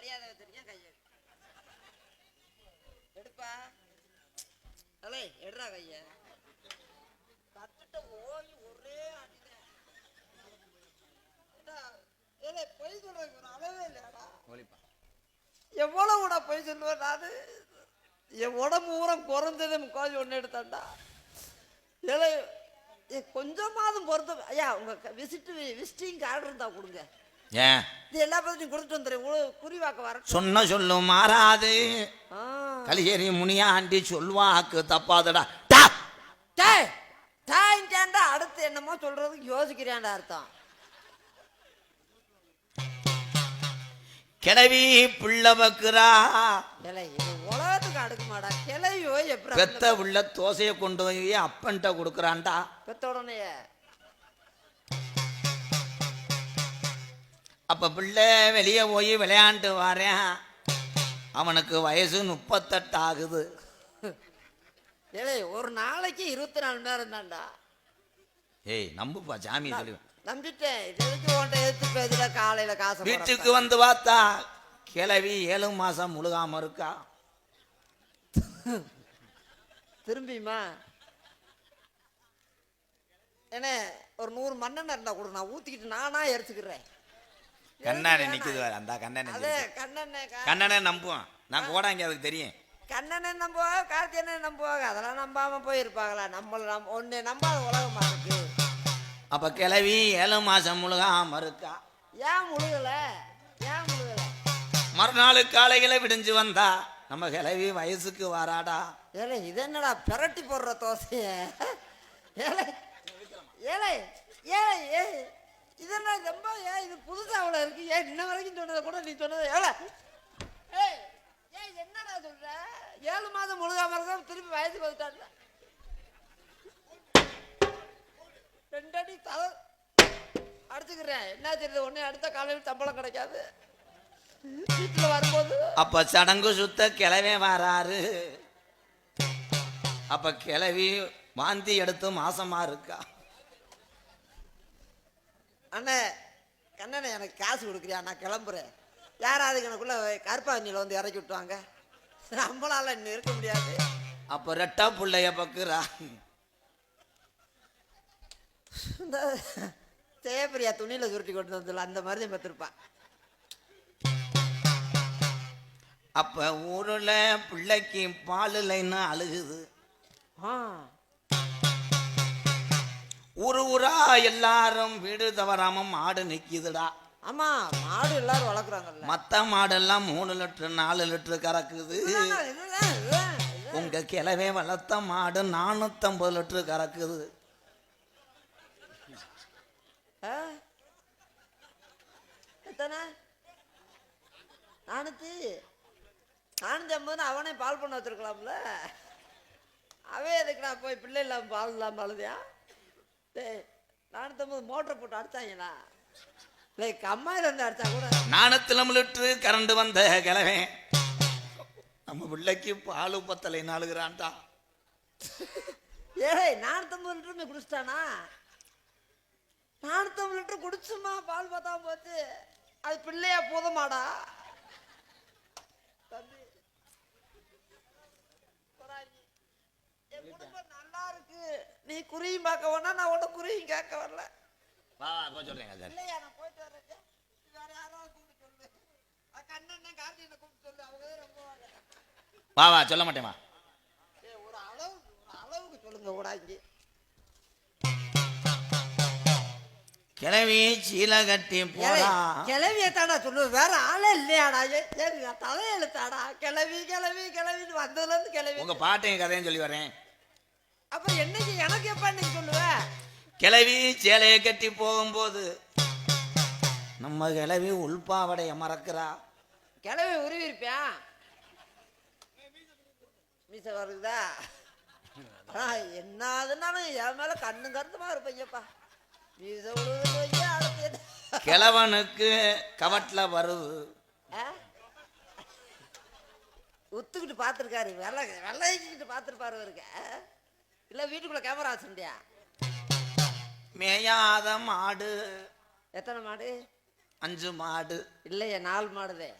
மரியாதை வச்சிருக்கேன் கையை எடுப்பா. அலே எடுறா கைய. கத்துட்ட ஓய் ஒரே அடிதான் பொய் சொல்றதுக்கு ஒரு அளவே இல்லையாடா. ஒளிப்பா. எவ்வளவு கூட பொய் சொல்லுவேன் நானு? என் உடம்பு ஊரம் குறைஞ்சது முக்கால் ஒன்று எடுத்தாண்டா ஏ கொஞ்சமாவது பொறுத்த ஐயா உங்க விசிட்டு விசிட்டிங் கார்டு இருந்தா கொடுங்க. ஏன் இது எல்லா பத்தியும் கொடுத்துட்டு வந்துடுறேன். குறிவாக்க வர சொன்ன சொல்லும் மாறாது. கலிகேரி முனியாண்டி சொல்வாக்கு தப்பாதடா. டா! டேய் டேண்டா அடுத்து என்னமோ சொல்றதுக்கு யோசிக்கிறேன்டா அர்த்தம். கிளவி புள்ள பக்குறா இது உலகத்துக்கு அடுக்குமாடா. கிளையோ எப்படி பெத்த உள்ள தோசையை கொண்டு போய் அப்பன்ட்ட கொடுக்குறான்டா. பெத்த உடனே அப்ப பிள்ளை வெளியே போய் விளையாண்டு வரேன். அவனுக்கு வயசு முப்பத்தெட்டு ஆகுது. ஏலே ஒரு நாளைக்கு இருபத்தி நாலு மணி நேரம் தான்டா. ஏய் நம்புப்பா சாமி சொல்லி. நம்பிட்டேன். எதிர்த்து பேசுல காலையில காசு வீட்டுக்கு வந்து. பார்த்தா கிளவி ஏழு மாசம் முழுகாம இருக்கா. திரும்பியுமா என்ன ஒரு நூறு மண்ணெண்ணெய் இருந்தா கொடு. நான் ஊத்திக்கிட்டு நானா எரிச்சுக்கிறேன். கண்ணாடி நிக்குது பாரு, அந்த கண்ணாடி அதே கண்ணெண்ணெய் கா- கண்ணனை நம்புவான். நான் கோடாங்க அதுக்கு தெரியும். கண்ணனை நம்புவாங்க கார்த்தியனை நம்புவாங்க. அதெல்லாம் நம்பாம போயிருப்பாங்களா? நம்மள நம்ப ஒன்னு நம்பாத உலகமா இருக்கு அப்ப கிளவி ஏழு மாசம் முழுகாம இருக்கா ஏன் முழுகல? ஏன் முழுகல? மறுநாள் காலையில விடிஞ்சு வந்தா நம்ம கிளவி வயசுக்கு வராடா. ஏலே இது என்னடா பிரட்டி போடுற தோசைய? ஏலே ஏலே ஏலே ஏ இது என்ன ரொம்ப ஏன் இது புதுசா அவ்வளோ இருக்கு. ஏன் இன்ன வரைக்கும் சொன்னதை கூட நீ சொன்னது ஏலே ஏய் ஏய் என்னடா சொல்ற? ஏழு மாதம் முழுகாம இருக்கா திருப்பி வயசுக்கு வந்துட்டாங்க ரெண்டடி தலை அடிச்சுக்கிறேன். என்ன தெரியுது? ஒன்னே அடுத்த காலையில் சம்பளம் கிடைக்காது. வீட்டில் வரும்போது அப்ப சடங்கு சுத்த கிளவே வராரு. அப்ப கிளவி வாந்தி எடுத்து மாசமா இருக்கா? அண்ணே கண்ணனே எனக்கு காசு கொடுக்குறியா? நான் கிளம்புறேன். யாராவது எனக்குள்ள கருப்பாஞ்சியில் வந்து இறக்கி விட்டுவாங்க. நம்மளால இன்னும் இருக்க முடியாது. அப்ப ரெட்டா புள்ளைய பக்குறா. இந்த தேவப்பிரியா துணியில் சுருட்டி கொண்டு வந்துல அந்த மாதிரி தான் பெற்றிருப்பான் அப்ப ஊருல பிள்ளைக்கு பால் இல்லைன்னு அழுகுது. ஆ. ஊரு ஊரா எல்லாரும் வீடு தவறாம மாடு நிக்குதுடா. ஆமா மாடு எல்லாரும் வளர்க்குறாங்கல்ல. மத்த மாடெல்லாம் மூணு லிட்டர் நாலு லிட்டர் கறக்குது. உங்க கிளவே வளர்த்த மாடு நானூத்தம்பது லிட்டர் கறக்குது. நானூத்தி நானூத்தி? ஐம்பதுன்னு அவனே பால் பண்ண வச்சிருக்கலாம்ல. அவன் எதுக்கு நான் போய் பிள்ளை இல்லாம பால் இல்லாம அழுதியா? டேய் நானூத்தம்பது மோட்டர் போட்டு அடிச்சாங்களா இல்லை கம்மாயில் இருந்து அடிச்சா கூட நானூத்தி லிட்டரு கரண்ட் வந்த கிழவே நம்ம பிள்ளைக்கு பால் பத்தலை நாளுகிறான்டா. ஏய் நானூத்தம்பது லிட்டருமே குடிச்சிட்டானா? நானூத்தம்பது லிட்டர் குடிச்சுமா பால் பார்த்தா போச்சு. அது பிள்ளையா போதுமாடா. தம்பி. என் குடும்பம் நல்லா இருக்கு நீ குறியும் பார்க்க வேணா நான் உன்னை குறியும் கேட்க வரல. வா வா சொல்றேன் சார் இல்லையா நான் போயிட்டு வரேன் வேற யாராவது கூப்பிட்டு சொல்லு. அஹ் கண்ணண்ணன் கார்த்திகனை கூப்பிட்டு சொல்லு அவங்க தான் ரொம்ப வாங்க. வா வா சொல்ல மாட்டேமா ஒரு அளவு ஒரு அளவுக்கு சொல்லுங்க கூடாங்க கிளவி சீலை கட்டி போறா கிளவிய தாடா சொல்லு வேற ஆளே இல்லையாடா ஏ, சரி தலையெழுத்தாடா. கிளவி கிளவி கிளவின்னு வந்ததுல இருந்து கிளவி. உங்க பாட்டையும் கதையும் சொல்லி வரேன். அப்ப என்னைக்கு எனக்கு எப்ப நீங்க சொல்லுவ? கிளவி சேலையை கட்டி போகும்போது நம்ம கிளவி உள்பாவடைய மறக்கிறா. கிளவி உருவி இருப்பியா? மீச வருதா? என்ன அதுனாலும் என் மேல கண்ணு கருத்துமா இருப்பீங்கப்பா. மீச? கிழவனுக்கு கவட்ல வருது ஆ? உத்துக்கிட்டு பார்த்துருக்காரு. வெள்ளை வெள்ளைக்கிட்டு பார்த்துருப்பாரு அவருக்கு? இல்ல வீட்டுக்குள்ள கேமரா வச்சுட்டியா மேயாத மாடு. எத்தனை மாடு? அஞ்சு மாடு. இல்லையே நாலு மாடுதே.